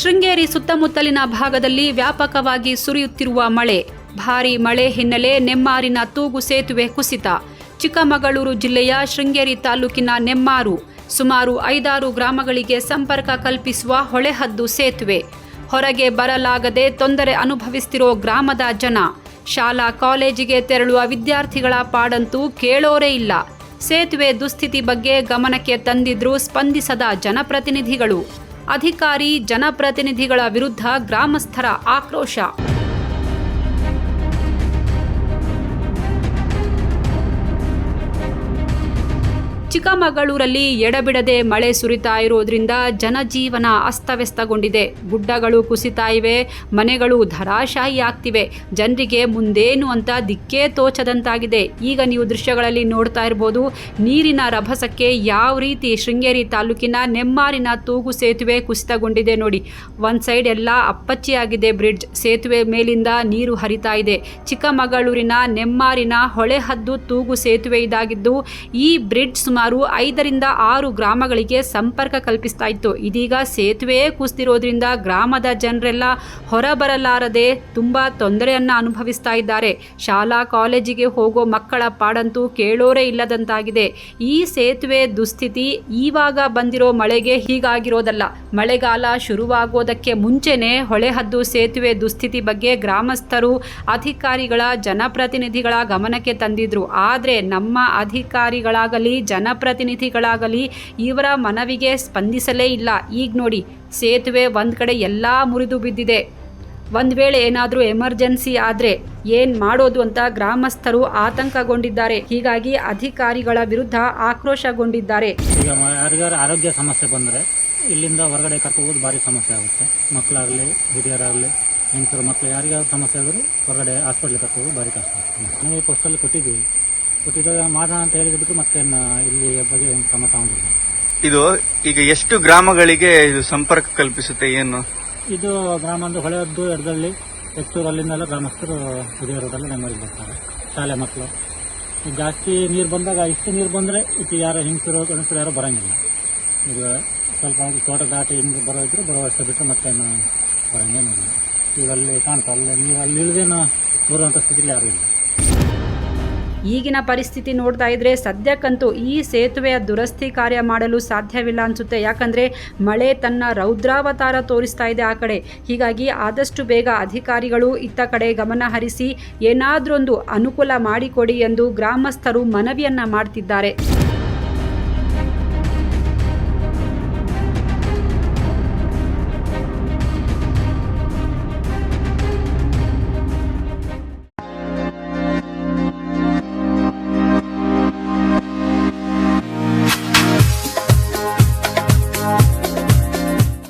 ಶೃಂಗೇರಿ ಸುತ್ತಮುತ್ತಲಿನ ಭಾಗದಲ್ಲಿ ವ್ಯಾಪಕವಾಗಿ ಸುರಿಯುತ್ತಿರುವ ಮಳೆ. ಭಾರೀ ಮಳೆ ಹಿನ್ನೆಲೆ ನೆಮ್ಮಾರಿನ ತೂಗು ಸೇತುವೆ ಕುಸಿತ. ಚಿಕ್ಕಮಗಳೂರು ಜಿಲ್ಲೆಯ ಶೃಂಗೇರಿ ತಾಲೂಕಿನ ನೆಮ್ಮಾರು. ಸುಮಾರು ಐದಾರು ಗ್ರಾಮಗಳಿಗೆ ಸಂಪರ್ಕ ಕಲ್ಪಿಸುವ ಹೊಳೆಹದ್ದು ಸೇತುವೆ. ಹೊರಗೆ ಬರಲಾಗದೆ ತೊಂದರೆ ಅನುಭವಿಸ್ತಿರೋ ಗ್ರಾಮದ ಜನ. ಶಾಲಾ ಕಾಲೇಜಿಗೆ ತೆರಳುವ ವಿದ್ಯಾರ್ಥಿಗಳ ಪಾಡಂತೂ ಕೇಳೋರೇ ಇಲ್ಲ. ಸೇತುವೆ ದುಸ್ಥಿತಿ ಬಗ್ಗೆ ಗಮನಕ್ಕೆ ತಂದಿದ್ರೂ ಸ್ಪಂದಿಸದ ಜನಪ್ರತಿನಿಧಿಗಳು. ಅಧಿಕಾರಿ ಜನಪ್ರತಿನಿಧಿಗಳ ವಿರುದ್ಧ ಗ್ರಾಮಸ್ಥರ ಆಕ್ರೋಶ. ಚಿಕ್ಕಮಗಳೂರಲ್ಲಿ ಎಡಬಿಡದೆ ಮಳೆ ಸುರಿತಾ ಇರೋದ್ರಿಂದ ಜನಜೀವನ ಅಸ್ತವ್ಯಸ್ತಗೊಂಡಿದೆ. ಗುಡ್ಡಗಳು ಕುಸಿತಾ ಇವೆ, ಮನೆಗಳು ಧರಾಶಾಹಿ ಆಗ್ತಿವೆ ಜನರಿಗೆ ಮುಂದೇನು ಅಂತ ದಿಕ್ಕೇ ತೋಚದಂತಾಗಿದೆ. ಈಗ ನೀವು ದೃಶ್ಯಗಳಲ್ಲಿ ನೋಡ್ತಾ ಇರ್ಬೋದು, ನೀರಿನ ರಭಸಕ್ಕೆ ಯಾವ ರೀತಿ ಶೃಂಗೇರಿ ತಾಲೂಕಿನ ನೆಮ್ಮಾರಿನ ತೂಗು ಸೇತುವೆ ಕುಸಿತಗೊಂಡಿದೆ ನೋಡಿ. ಒಂದು ಸೈಡ್ ಎಲ್ಲ ಅಪ್ಪಚ್ಚಿಯಾಗಿದೆ ಬ್ರಿಡ್ಜ್, ಸೇತುವೆ ಮೇಲಿಂದ ನೀರು ಹರಿತಾ ಇದೆ. ಚಿಕ್ಕಮಗಳೂರಿನ ನೆಮ್ಮಾರಿನ ಹೊಳೆಹದ್ದು ತೂಗು ಸೇತುವೆ ಇದಾಗಿದ್ದು, ಈ ಬ್ರಿಡ್ಜ್ ಸುಮಾರು ಐದರಿಂದ ಆರು ಗ್ರಾಮಗಳಿಗೆ ಸಂಪರ್ಕ ಕಲ್ಪಿಸ್ತಾ ಇತ್ತು ಇದೀಗ ಸೇತುವೆಯೇ ಕುಸಿದಿರೋದ್ರಿಂದ ಗ್ರಾಮದ ಜನರೆಲ್ಲ ಹೊರಬರಲಾರದೆ ತುಂಬ ತೊಂದರೆಯನ್ನ ಅನುಭವಿಸ್ತಾ ಇದ್ದಾರೆ ಶಾಲಾ ಕಾಲೇಜಿಗೆ ಹೋಗೋ ಮಕ್ಕಳ ಪಾಡಂತೂ ಕೇಳೋರೇ ಇಲ್ಲದಂತಾಗಿದೆ. ಈ ಸೇತುವೆ ದುಸ್ಥಿತಿ ಈವಾಗ ಬಂದಿರೋ ಮಳೆಗೆ ಹೀಗಾಗಿರೋದಲ್ಲ. ಮಳೆಗಾಲ ಶುರುವಾಗೋದಕ್ಕೆ ಮುಂಚೆನೆ ಹೊಳೆಹದ್ದು ಸೇತುವೆ ದುಸ್ಥಿತಿ ಬಗ್ಗೆ ಗ್ರಾಮಸ್ಥರು, ಅಧಿಕಾರಿಗಳ ಜನಪ್ರತಿನಿಧಿಗಳ ಗಮನಕ್ಕೆ ತಂದಿದ್ರು. ಆದರೆ ನಮ್ಮ ಅಧಿಕಾರಿಗಳಾಗಲಿ ಜನಪ್ರತಿನಿಧಿಗಳಾಗಲಿ ಇವರ ಮನವಿಗೆ ಸ್ಪಂದಿಸಲೇ ಇಲ್ಲ. ಈಗ ನೋಡಿ, ಸೇತುವೆ ಒಂದು ಕಡೆ ಎಲ್ಲ ಮುರಿದು ಬಿದ್ದಿದೆ. ಒಂದು ವೇಳೆ ಏನಾದರೂ ಎಮರ್ಜೆನ್ಸಿ ಆದರೆ ಏನು ಮಾಡೋದು ಅಂತ ಗ್ರಾಮಸ್ಥರು ಆತಂಕಗೊಂಡಿದ್ದಾರೆ. ಹೀಗಾಗಿ ಅಧಿಕಾರಿಗಳ ವಿರುದ್ಧ ಆಕ್ರೋಶಗೊಂಡಿದ್ದಾರೆ. ಈಗ ಆರೋಗ್ಯ ಸಮಸ್ಯೆ ಬಂದರೆ ಇಲ್ಲಿಂದ ಹೊರಗಡೆ ಕರ್ಕೋಗೋದು ಭಾರಿ ಸಮಸ್ಯೆ ಆಗುತ್ತೆ. ಮಕ್ಕಳಾಗಲಿ, ಹಿರಿಯರಾಗಲಿ, ಹೆಂಗಸರು ಮಕ್ಕಳು ಯಾರಿಗಾದ್ರು ಸಮಸ್ಯೆ ಆದರೂ ಹೊರಗಡೆ ಹಾಸ್ಪಿಟ್ಲಿಗೆ ಕರ್ಕೊಂಡು ಹೋಗೋದು ಭಾರಿ ಕಷ್ಟ. ನಾವು ಪೋಸ್ಟಲ್ಲಿ ಕೊಟ್ಟಿದ್ದೀವಿ. ಕೊಟ್ಟಿದ್ದಾಗ ಮಾಡೋಣ ಅಂತ ಹೇಳಿದ್ಬಿಟ್ಟು ಮತ್ತೆ ಇಲ್ಲಿ ಬಗ್ಗೆ ಕ್ರಮ ತಗೊಂಡಿಲ್ಲ. ಇದು ಈಗ ಎಷ್ಟು ಗ್ರಾಮಗಳಿಗೆ ಇದು ಸಂಪರ್ಕ ಕಲ್ಪಿಸುತ್ತೆ ಏನು? ಇದು ಗ್ರಾಮ ಅಂದ್ರೆ ಹೊಳೆಯದ್ದು ಎಡದಲ್ಲಿ ಹೆಚ್ಚೂರು ಅಲ್ಲಿಂದೆಲ್ಲ ಗ್ರಾಮಸ್ಥರು ಇದೇ ರೋಡಲ್ಲಿ ನಮ್ಮಲ್ಲಿ ಬರ್ತಾರೆ ಶಾಲೆ ಮಕ್ಕಳು. ಈಗ ಜಾಸ್ತಿ ನೀರು ಬಂದಾಗ ಇಷ್ಟು ನೀರು ಬಂದರೆ ಇದು ಯಾರು ಹಿಂಸರು ಗಣಸರು ಯಾರು ಬರೋಂಗಿಲ್ಲ. ಈಗ ಸ್ವಲ್ಪ ತೋಟ ದಾಟಿ ಹಿಂಗೆ ಬರೋ ಇದ್ರೆ ಬರೋ ವರ್ಷ ಬಿಟ್ಟರೆ ಮತ್ತೆ ಬರೋಂಗೇನಿಲ್ಲ ಈಗ ಅಲ್ಲಿ ಕಾಣ್ತಾ ಅಲ್ಲಿ ನೀರು ಅಲ್ಲಿ ಇಳಿದೇನೋ ಬರುವಂಥ ಸ್ಥಿತಿಲಿ ಯಾರೂ ಇಲ್ಲ. ಈಗಿನ ಪರಿಸ್ಥಿತಿ ನೋಡ್ತಾ ಇದ್ರೆ ಸದ್ಯಕ್ಕಂತೂ ಈ ಸೇತುವೆಯ ದುರಸ್ತಿ ಕಾರ್ಯ ಮಾಡಲು ಸಾಧ್ಯವಿಲ್ಲ ಅನ್ಸುತ್ತೆ. ಯಾಕಂದ್ರೆ ಮಳೆ ತನ್ನ ರೌದ್ರಾವತಾರ ತೋರಿಸ್ತಾ ಇದೆ ಆ ಕಡೆ. ಹೀಗಾಗಿ ಆದಷ್ಟು ಬೇಗ ಅಧಿಕಾರಿಗಳು ಇತ್ತ ಕಡೆ ಗಮನ ಹರಿಸಿ ಏನಾದರೊಂದು ಅನುಕೂಲ ಮಾಡಿಕೊಡಿ ಎಂದು ಗ್ರಾಮಸ್ಥರು ಮನವಿಯನ್ನ ಮಾಡ್ತಿದ್ದಾರೆ.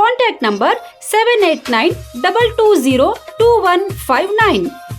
contact number seven eight nine double two zero two one five nine